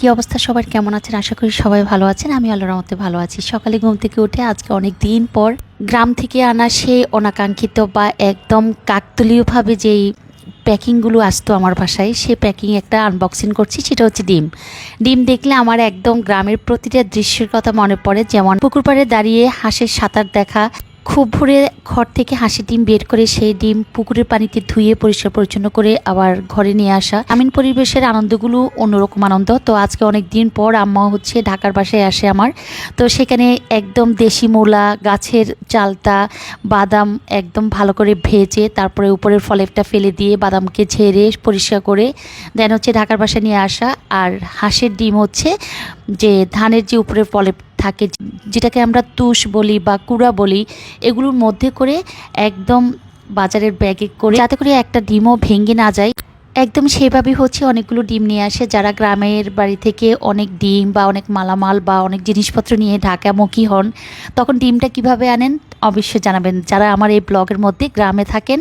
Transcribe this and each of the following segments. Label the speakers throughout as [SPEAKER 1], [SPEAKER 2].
[SPEAKER 1] কি অবস্থা? সবার কেমন আছেন? আশা করি সবাই ভালো আছেন। আমি আল্লাহর রহমতে ভালো আছি। সকালে ঘুম থেকে উঠে আজকে অনেক দিন পর গ্রাম থেকে আনা সেই অনাকাঙ্ক্ষিত বা একদম কাকতলীয়ভাবে যেই প্যাকিংগুলো আসতো আমার বাসায়, সে প্যাকিং একটা আনবক্সিং করছি, সেটা হচ্ছে ডিম। ডিম দেখলে আমার একদম গ্রামের প্রতিটা দৃশ্যের কথা মনে পড়ে। যেমন পুকুর পাড়ে দাঁড়িয়ে হাঁসের সাঁতার দেখা খুব ভোরে ঘর থেকে হাঁসের ডিম বের করে সেই ডিম পুকুরের পানিতে ধুয়ে পরিষ্কার পরিচ্ছন্ন করে আবার ঘরে নিয়ে আসা। আমিন পরিবেশের আনন্দগুলো অন্যরকম আনন্দ। তো আজকে অনেক দিন পর আম্মা হচ্ছে ঢাকার বাসায় আসে আমার। তো সেখানে একদম দেশি মূলা, গাছের চালটা বাদাম একদম ভালো করে ভেজে তারপরে উপরের ফলেরটা ফেলে দিয়ে বাদামকে ঝেড়ে পরিষ্কার করে দেন হচ্ছে ঢাকার বাসায় নিয়ে আসা। আর হাঁসের ডিম হচ্ছে যে ধানের যে উপরের ফলে থাকে, যেটাকে আমরা তুষ বলি বা কুড়া বলি, এগুলোর মধ্যে করে একদম বাজারের ব্যাগে করে, যাতে করে একটা ডিমও ভেঙে না যায়। একদম সেভাবেই হচ্ছে অনেকগুলো ডিম নিয়ে আসে, যারা গ্রামের বাড়ি থেকে অনেক ডিম বা অনেক মালামাল বা অনেক জিনিসপত্র নিয়ে ঢাকামুখী হন, তখন ডিমটা কীভাবে আনেন? অবশ্যই জানাবেন যারা আমার এই ব্লগের মধ্যে গ্রামে থাকেন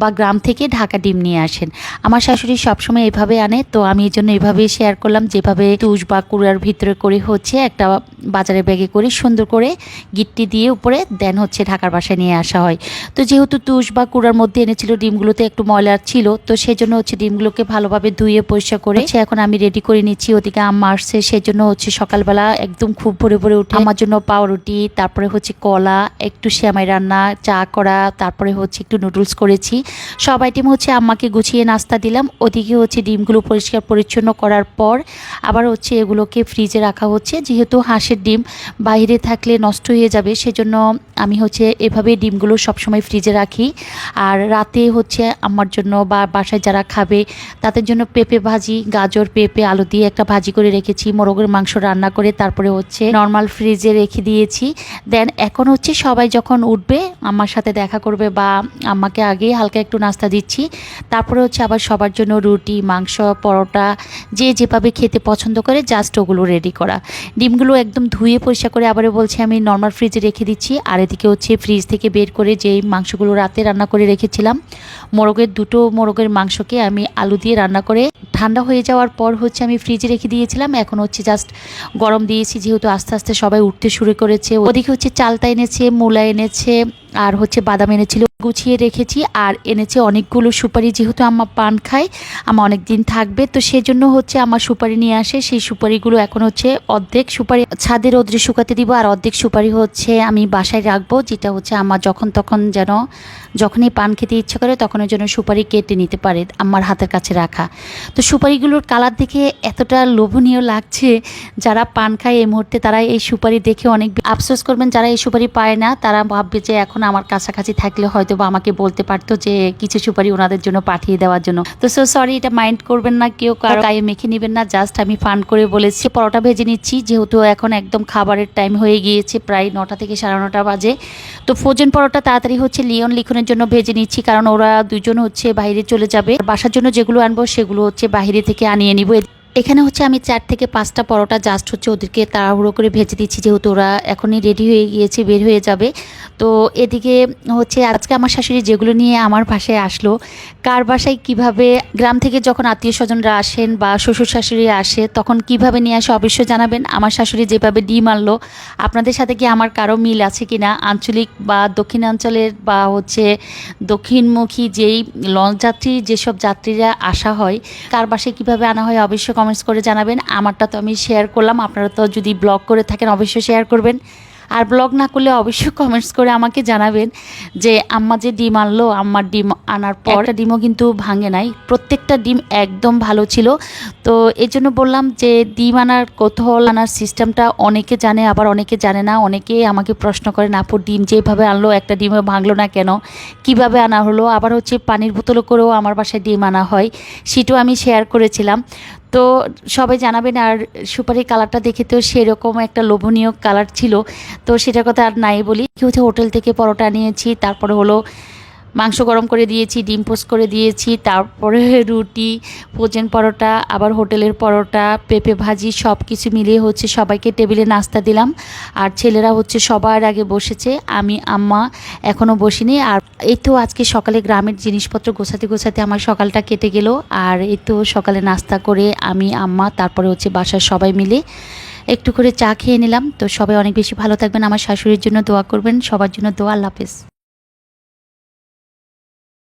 [SPEAKER 1] বা গ্রাম থেকে ঢাকা ডিম নিয়ে আসেন। আমার শাশুড়ি সবসময় এভাবে আনে তো আমি এই জন্য এভাবেই শেয়ার করলাম যেভাবে তুষ বা কুড়ার ভিতরে করে হচ্ছে একটা বাজারে ব্যাগে করে সুন্দর করে গিট্টি দিয়ে উপরে দেন হচ্ছে ঢাকার বাসায় নিয়ে আসা হয়। তো যেহেতু তুষ বা কুড়ার মধ্যে এনেছিল ডিমগুলোতে একটু ময়লা ছিল তো সেই জন্য হচ্ছে ডিমগুলোকে ভালোভাবে ধুয়ে পরিষ্কার করে এখন আমি রেডি করে নিচ্ছি ওদিকে আম্মা আসছে সেই জন্য হচ্ছে সকালবেলা একদম খুব ভোরে ভোরে উঠে আমার জন্য পাউরুটি তারপরে হচ্ছে কলা একটু শ্যামাই রান্না, চা করা, তারপরে হচ্ছে একটু নুডলস করেছি। সব আইটেম হচ্ছে আম্মাকে গুছিয়ে নাস্তা দিলাম। ওদিকে হচ্ছে ডিমগুলো পরিষ্কার পরিচ্ছন্ন করার পর আবার হচ্ছে এগুলোকে ফ্রিজে রাখা হচ্ছে। যেহেতু হাঁসের ডিম বাইরে থাকলে নষ্ট হয়ে যাবে, সেজন্য আমি হচ্ছে এভাবে ডিমগুলো সবসময় ফ্রিজে রাখি। আর রাতে হচ্ছে আমার জন্য বা বাসায় যারা খাবে, তাদের জন্য পেঁপে ভাজি, গাজর, পেঁপে, আলু দিয়ে একটা ভাজি করে রেখেছি, মোরগের মাংস রান্না করে, তারপরে হচ্ছে নর্মাল ফ্রিজে রেখে দিয়েছি। দেন এখন হচ্ছে সবাই যখন উঠবে, আমার সাথে দেখা করবে বা আমাকে আগেই হালকা একটু নাস্তা দিচ্ছি। তারপরে হচ্ছে আবার সবার জন্য রুটি, মাংস, পরোটা, যে যেভাবে খেতে পছন্দ করে জাস্ট ওগুলো রেডি করা। ডিমগুলো একদম ধুয়ে পরিষ্কার করে আবারও বলছি, আমি নর্মাল ফ্রিজে রেখে দিচ্ছি। আর এদিকে হচ্ছে ফ্রিজ থেকে বের করে যেই মাংসগুলো রাতে রান্না করে রেখেছিলাম, মোরগের দুটো মোরগের মাংসকে আমি আলু দিয়ে রান্না করে ঠান্ডা হয়ে যাওয়ার পর হচ্ছে আমি ফ্রিজে রেখে দিয়েছিলাম। এখন হচ্ছে জাস্ট গরম দিয়েছি, যেহেতু আস্তে আস্তে সবাই উঠতে শুরু করেছে। ওদিকে হচ্ছে চালটা এনেছে, মূলা এনেছে। আর হচ্ছে বাদাম এনেছিল, গুছিয়ে রেখেছি আর এনেছে অনেকগুলো সুপারি যেহেতু আমার পান খায় আমার অনেক দিন থাকবে, তো সেজন্য হচ্ছে আমার সুপারি নিয়ে আসে। সেই সুপারিগুলো এখন হচ্ছে অর্ধেক সুপারি ছাদের রোদ্রে শুকাতে দিব আর অর্ধেক সুপারি হচ্ছে আমি বাসায় রাখব, যেটা হচ্ছে আমার যখন তখন যেন, যখনই পান খেতে ইচ্ছে করে তখনের জন্য সুপারি কেটে নিতে পারে আমার হাতের কাছে রাখা। তো সুপারিগুলোর কালার দেখে এতটা লোভনীয় লাগছে যারা পান খায় এই মুহূর্তে, তারা এই সুপারি দেখে অনেক আফসোস করবেন, যারা এই সুপারি পায় না, তারা ভাববে যে এখন আমার কাছাকাছি থাকলে হয়তো বা আমাকে বলতে পারতো যে কিছু সুপারি ওনাদের জন্য পাঠিয়ে দেওয়ার জন্য। তো সো সরি এটা মাইন্ড করবেন না কেউ কারও গায়ে মেখে নেবেন না জাস্ট আমি ফান করে বলেছি। পরোটা ভেজে নিচ্ছি যেহেতু এখন একদম খাবারের টাইম হয়ে গিয়েছে প্রায় নটা থেকে সাড়ে নটা বাজে। তো ফ্রোজেন পরোটা তাড়াতাড়ি হচ্ছে লিওন লিখনের জন্য ভেজে নিচ্ছি কারণ ওরা দুজন হচ্ছে বাইরে চলে যাবে। বাসার জন্য যেগুলো আনব সেগুলো হচ্ছে বাইরে থেকে আনিয়ে নিব। এখানে হচ্ছে আমি চার থেকে পাঁচটা পরোটা জাস্ট হচ্ছে ওদেরকে তাড়াহুড়ো করে ভেজে দিচ্ছি, যেহেতু ওরা এখনই রেডি হয়ে গিয়েছে, বের হয়ে যাবে। তো এদিকে হচ্ছে আজকে আমার শাশুড়ি যেগুলো নিয়ে আমার ভাষায় আসলো কার বাসায় কীভাবে, গ্রাম থেকে যখন আত্মীয় স্বজনরা আসেন বা শ্বশুর শাশুড়ি আসে, তখন কীভাবে নিয়ে আসে অবশ্যই জানাবেন। আমার শাশুড়ি যেভাবে ডিম আনলো, আপনাদের সাথে কি আমার কারও মিল আছে কি না আঞ্চলিক বা দক্ষিণাঞ্চলের বা হচ্ছে দক্ষিণমুখী যেই লঞ্চ যাত্রী যেসব যাত্রীরা আসা হয়, কার বাসায় কীভাবে আনা হয় অবশ্যই কমেন্টস করে জানাবেন। আমারটা তো আমি শেয়ার করলাম, আপনারা তো যদি ব্লগ করে থাকেন, অবশ্যই শেয়ার করবেন। আর ব্লগ না করলে অবশ্যই কমেন্টস করে আমাকে জানাবেন যে, আম্মা যে ডিম আনলো, আম্মার ডিম আনার পর ডিমও কিন্তু ভাঙে নাই। প্রত্যেকটা ডিম একদম ভালো ছিল। তো এই জন্য বললাম যে, ডিম আনার কৌতূহল, আনার সিস্টেমটা অনেকে জানে, আবার অনেকে জানে না। অনেকে আমাকে প্রশ্ন করেন, আপু, ডিম যেভাবে আনলো, একটা ডিমও ভাঙলো না কেন? কীভাবে আনা হলো? আবার হচ্ছে পানির বোতলও করেও আমার বাসায় ডিম আনা হয়। সেটাও আমি শেয়ার করেছিলাম। তো সবাই জানাবেন আর সুপারি কালারটা দেখে তো সেরকম একটা লোভনীয় কালার ছিল। তো সেটার কথা আর নাই বলি। কি হচ্ছে, হোটেল থেকে পরোটা নিয়েছি, তারপরে হলো মাংস গরম করে দিয়েছি, ডিম পোস্ট করে দিয়েছি, তারপরে রুটি, ভোজন পরোটা, আবার হোটেলের পরোটা, পেঁপে ভাজি সব কিছু মিলিয়ে হচ্ছে সবাইকে টেবিলে নাস্তা দিলাম। আর ছেলেরা হচ্ছে সবার আগে বসেছে, আমি, আম্মা এখনও বসিনি। আর এই তো আজকে সকালে গ্রামের জিনিসপত্র গোছাতে গোছাতে আমার সকালটা কেটে গেল। আর এই তো সকালে নাস্তা করে আমি, আম্মা, তারপরে হচ্ছে বাসার সবাই মিলে একটু করে চা খেয়ে নিলাম। তো সবাই অনেক বেশি ভালো থাকবেন। আমার শাশুড়ির জন্য দোয়া করবেন। সবার জন্য দোয়া। আল্লাহ হাফেজ।